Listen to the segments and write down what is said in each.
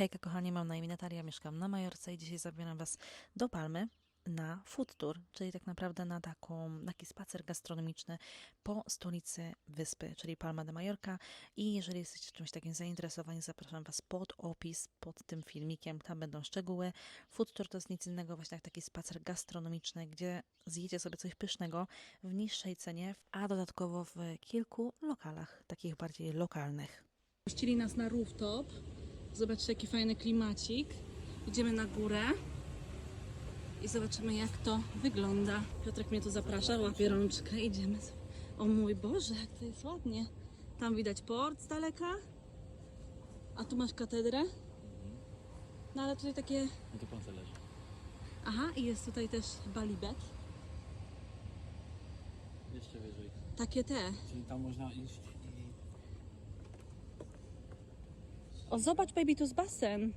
Hejka kochani, mam na imię Natalia, mieszkam na Majorce i dzisiaj zabieram Was do Palmy na food tour, czyli tak naprawdę na taką, taki spacer gastronomiczny po stolicy wyspy, czyli Palma de Mallorca i jeżeli jesteście czymś takim zainteresowani, zapraszam Was pod opis, pod tym filmikiem, tam będą szczegóły. Food tour to jest nic innego właśnie jak taki spacer gastronomiczny, gdzie zjecie sobie coś pysznego w niższej cenie, a dodatkowo w kilku lokalach, takich bardziej lokalnych. Puścili nas na rooftop. Zobaczcie, jaki fajny klimacik. Idziemy na górę i zobaczymy, jak to wygląda. Piotrek mnie tu zaprasza, łapie rączkę. Idziemy. O mój Boże, jak to jest ładnie. Tam widać port z daleka. A tu masz katedrę. No ale tutaj takie... No to pan leży. Aha, i jest tutaj też balibek. Jeszcze wyżej. Takie te. Czyli tam można iść i... O, zobacz, baby, tu jest basen.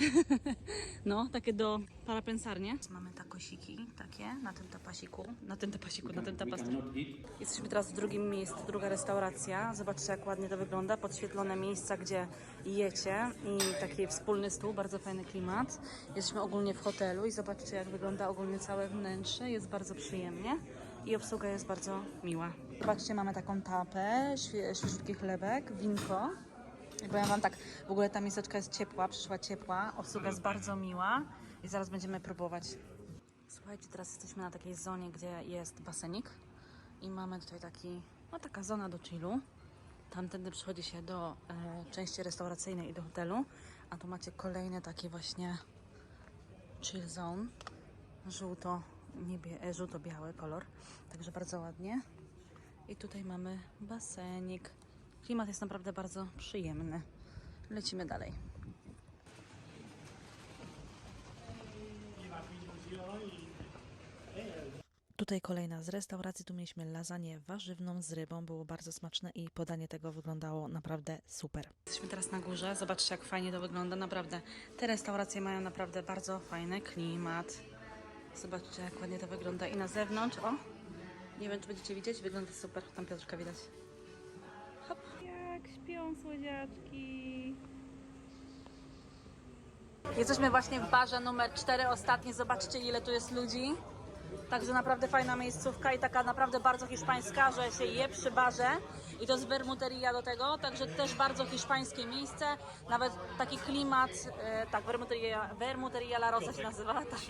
No, takie do parapensarnie. Mamy takosiki takie na tym tapasiku, na tym tapasiku, na tym tapasiku. Jesteśmy teraz w drugim miejscu, druga restauracja. Zobaczcie, jak ładnie to wygląda. Podświetlone miejsca, gdzie jecie i taki wspólny stół, bardzo fajny klimat. Jesteśmy ogólnie w hotelu i zobaczcie, jak wygląda ogólnie całe wnętrze. Jest bardzo przyjemnie i obsługa jest bardzo miła. Zobaczcie, mamy taką tapę, świe- świeżutki chlebek, winko. I powiem Wam tak, w ogóle ta miseczka jest ciepła, przyszła ciepła, obsługa jest bardzo miła i zaraz będziemy próbować. Słuchajcie, teraz jesteśmy na takiej zonie, gdzie jest basenik i mamy tutaj taki, no taka zona do chillu. Tamtędy przychodzi się do e, części restauracyjnej i do hotelu, a tu macie kolejny taki właśnie chill zone, żółto, niebie, żółto-biały kolor, także bardzo ładnie. I tutaj mamy basenik. Klimat jest naprawdę bardzo przyjemny. Lecimy dalej. Tutaj kolejna z restauracji, tu mieliśmy lasagne warzywną z rybą, było bardzo smaczne i podanie tego wyglądało naprawdę super. Jesteśmy teraz na górze. Zobaczcie, jak fajnie to wygląda. Naprawdę, te restauracje mają naprawdę bardzo fajny klimat. Zobaczcie, jak ładnie to wygląda. I na zewnątrz, o, nie wiem, czy będziecie widzieć, wygląda super. Tam Piotrka widać. Hop. Jak śpią słodziaczki. Jesteśmy właśnie w barze numer 4, ostatni. Zobaczcie, ile tu jest ludzi. Także naprawdę fajna miejscówka i taka naprawdę bardzo hiszpańska, że się je przy barze. I to jest Vermuteria do tego, także też bardzo hiszpańskie miejsce. Nawet taki klimat, e, tak, Vermuteria, Vermuteria La Rosa się nazywa. Tak.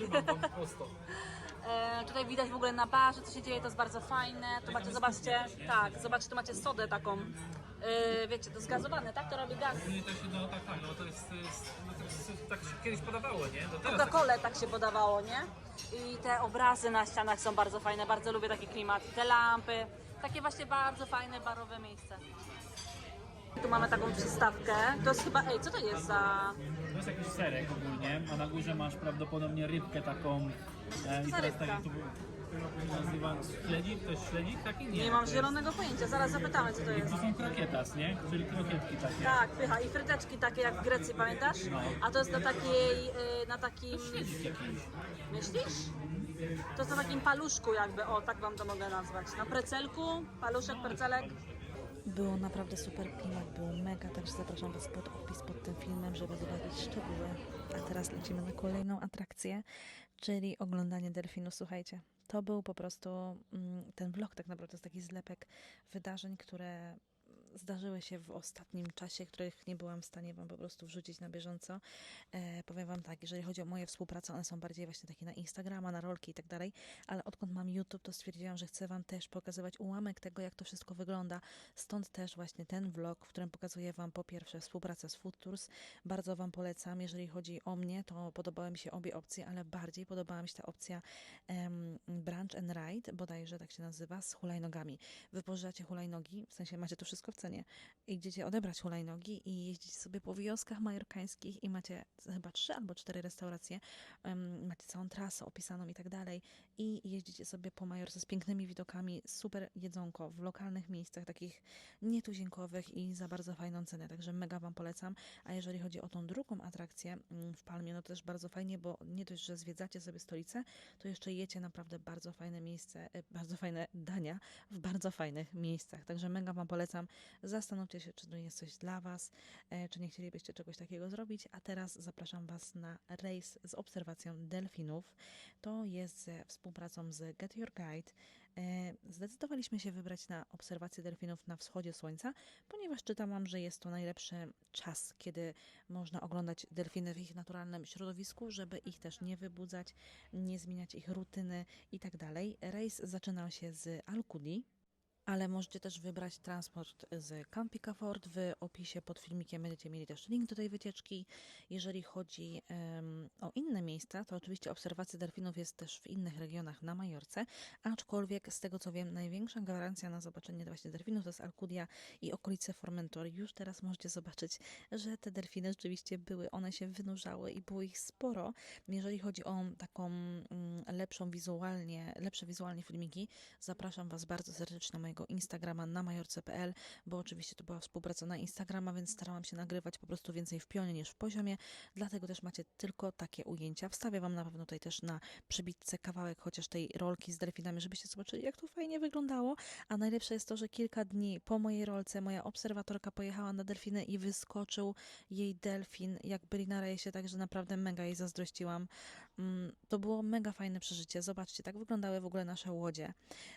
E, tutaj widać w ogóle na barze, co się dzieje, to jest bardzo fajne. Tu macie, zobaczcie, tak, zobaczcie, tu macie sodę taką, e, wiecie, to zgazowane, tak? To robi gaz. Nie, to się, no tak, tak, no to jest, to jest no to jest, tak się kiedyś podawało, nie? Teraz Coca-Colę tak się podawało, nie? I te obrazy na ścianach są bardzo fajne, bardzo lubię taki klimat. Te lampy, takie właśnie bardzo fajne barowe miejsce. Tu mamy taką przystawkę. To jest chyba, ej, co to jest za... To jest jakiś serek ogólnie, a na górze masz prawdopodobnie rybkę taką. E, i teraz tak, to nazywa śledzik, to jest śledzik taki? Nie, Nie mam to zielonego pojęcia, zaraz zapytamy, co to Jest, jest. to są krokietas, nie? Czyli krokietki takie. Tak, pycha. I fryteczki takie jak w Grecji, pamiętasz? A to jest na takiej, y, na takim... Śledzik jakiś. Myślisz? To jest na takim paluszku jakby, o, tak wam to mogę nazwać. Na precelku, paluszek, percelek. Było naprawdę super klimat, było mega, także zapraszam Was pod opis pod tym filmem, żeby zobaczyć szczegóły. A teraz lecimy na kolejną atrakcję, czyli oglądanie delfinu. Słuchajcie, to był po prostu mm, ten vlog tak naprawdę jest taki zlepek wydarzeń, które zdarzyły się w ostatnim czasie, których nie byłam w stanie Wam po prostu wrzucić na bieżąco. E, powiem Wam tak, jeżeli chodzi o moje współpracę, one są bardziej właśnie takie na Instagrama, na rolki i tak dalej, ale odkąd mam YouTube, to stwierdziłam, że chcę Wam też pokazywać ułamek tego, jak to wszystko wygląda. Stąd też właśnie ten vlog, w którym pokazuję Wam po pierwsze współpracę z Food Tours. Bardzo Wam polecam. Jeżeli chodzi o mnie, to podobały mi się obie opcje, ale bardziej podobała mi się ta opcja em, Branch and Ride, bodajże tak się nazywa, z hulajnogami. Wypożyczacie hulajnogi, w sensie macie to wszystko w cenie. Idziecie odebrać hulajnogi i jeździcie sobie po wioskach majorkańskich i macie chyba trzy albo cztery restauracje. macie całą trasę opisaną i tak dalej. I jeździcie sobie po Majorce z pięknymi widokami, super jedzonko w lokalnych miejscach, takich nietuzinkowych i za bardzo fajną cenę. Także mega Wam polecam. A jeżeli chodzi o tą drugą atrakcję mm, w Palmie, no to też bardzo fajnie, bo nie dość, że zwiedzacie sobie stolicę, to jeszcze jecie naprawdę bardzo fajne miejsce, e, bardzo fajne dania w bardzo fajnych miejscach. Także mega Wam polecam. Zastanówcie się, czy to jest coś dla Was, e, czy nie chcielibyście czegoś takiego zrobić. A teraz zapraszam Was na rejs z obserwacją delfinów. To jest ze współpracą z Get Your Guide. E, Zdecydowaliśmy się wybrać na obserwację delfinów na wschodzie słońca, ponieważ czytałam, że jest to najlepszy czas, kiedy można oglądać delfiny w ich naturalnym środowisku, żeby ich też nie wybudzać, nie zmieniać ich rutyny i tak. Rejs zaczynał się z Alcudi. Ale możecie też wybrać transport z Campika Ford. W opisie pod filmikiem będziecie mieli też link do tej wycieczki. Jeżeli chodzi em, o inne miejsca, to oczywiście obserwacja delfinów jest też w innych regionach na Majorce, aczkolwiek z tego co wiem, największa gwarancja na zobaczenie właśnie delfinów to jest Alcudia i okolice Formentor. Już teraz możecie zobaczyć, że te delfiny rzeczywiście były, one się wynurzały i było ich sporo. Jeżeli chodzi o taką mm, lepszą wizualnie, lepsze wizualnie filmiki, zapraszam Was bardzo serdecznie na mojego Instagrama na majorce.pl, bo oczywiście to była współpraca na Instagrama, więc starałam się nagrywać po prostu więcej w pionie niż w poziomie, dlatego też macie tylko takie ujęcia. Wstawię Wam na pewno tutaj też na przybitce kawałek chociaż tej rolki z delfinami, żebyście zobaczyli, jak to fajnie wyglądało. A najlepsze jest to, że kilka dni po mojej rolce moja obserwatorka pojechała na delfiny i wyskoczył jej delfin, jak byli na rejsie, także naprawdę mega jej zazdrościłam. Mm, To było mega fajne przeżycie. Zobaczcie, tak wyglądały w ogóle nasze łodzie.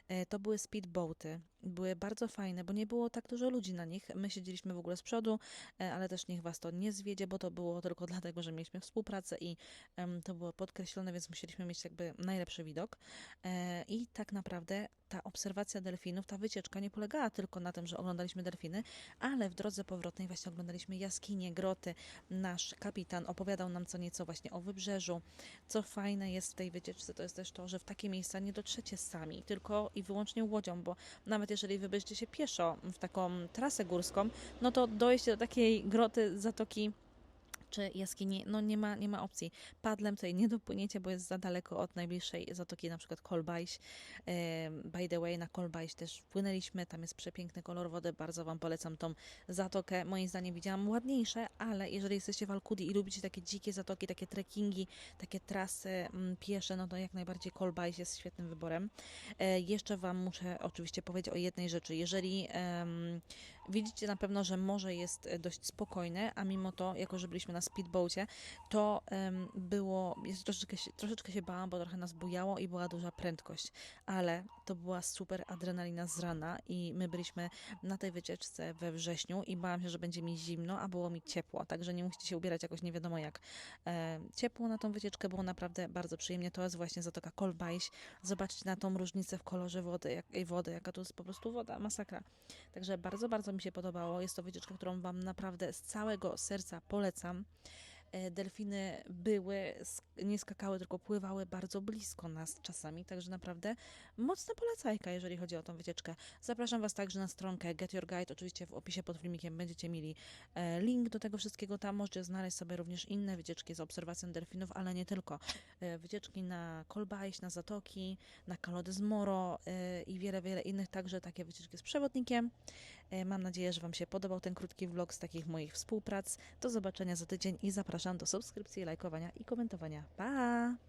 E, To były speedboaty. Były bardzo fajne, bo nie było tak dużo ludzi na nich. My siedzieliśmy w ogóle z przodu, e, ale też niech was to nie zwiedzie, bo to było tylko dlatego, że mieliśmy współpracę i to było podkreślone, więc musieliśmy mieć jakby najlepszy widok. E, I tak naprawdę ta obserwacja delfinów, ta wycieczka nie polegała tylko na tym, że oglądaliśmy delfiny, ale w drodze powrotnej właśnie oglądaliśmy jaskinie, groty. Nasz kapitan opowiadał nam co nieco właśnie o wybrzeżu. Co fajne jest w tej wycieczce, to jest też to, że w takie miejsca nie dotrzecie sami, tylko i wyłącznie łodzią, bo nawet jeżeli wybierzecie się pieszo w taką trasę górską, no to dojście do takiej groty, zatoki czy jaskini, no nie ma, nie ma opcji. Padlem tutaj nie dopłyniecie, bo jest za daleko od najbliższej zatoki, na przykład Kolbajś. By the way, na Kolbajś też wpłynęliśmy, tam jest przepiękny kolor wody, bardzo Wam polecam tą zatokę. Moim zdaniem widziałam ładniejsze, ale jeżeli jesteście w Alkudi i lubicie takie dzikie zatoki, takie trekkingi, takie trasy mm, piesze, no to jak najbardziej Kolbajś jest świetnym wyborem. E, jeszcze Wam muszę oczywiście powiedzieć o jednej rzeczy. Jeżeli em, widzicie na pewno, że morze jest e, dość spokojne, a mimo to, jako że byliśmy na speedboacie, to em, było, jest troszeczkę, się, troszeczkę się bałam, bo trochę nas bujało i była duża prędkość, ale to była super adrenalina z rana i my byliśmy na tej wycieczce we wrześniu i bałam się, że będzie mi zimno, a było mi ciepło, także nie musicie się ubierać jakoś nie wiadomo jak. E, ciepło na tą wycieczkę było naprawdę bardzo przyjemnie, to jest właśnie Zatoka Kolbajś, zobaczcie na tą różnicę w kolorze wody, jak, wody, jaka to jest po prostu woda, masakra. Także bardzo, bardzo mi się podobało. Jest to wycieczka, którą Wam naprawdę z całego serca polecam. E, Delfiny były, nie skakały, tylko pływały bardzo blisko nas czasami, także naprawdę mocna polecajka, jeżeli chodzi o tą wycieczkę. Zapraszam Was także na stronkę Get Your Guide, oczywiście w opisie pod filmikiem będziecie mieli e, link do tego wszystkiego, tam możecie znaleźć sobie również inne wycieczki z obserwacją delfinów, ale nie tylko. E, Wycieczki na Kolbajś, na Zatoki, na Calodys Moro e, i wiele, wiele innych, także takie wycieczki z przewodnikiem. Mam nadzieję, że Wam się podobał ten krótki vlog z takich moich współprac. Do zobaczenia za tydzień i zapraszam do subskrypcji, lajkowania i komentowania. Pa!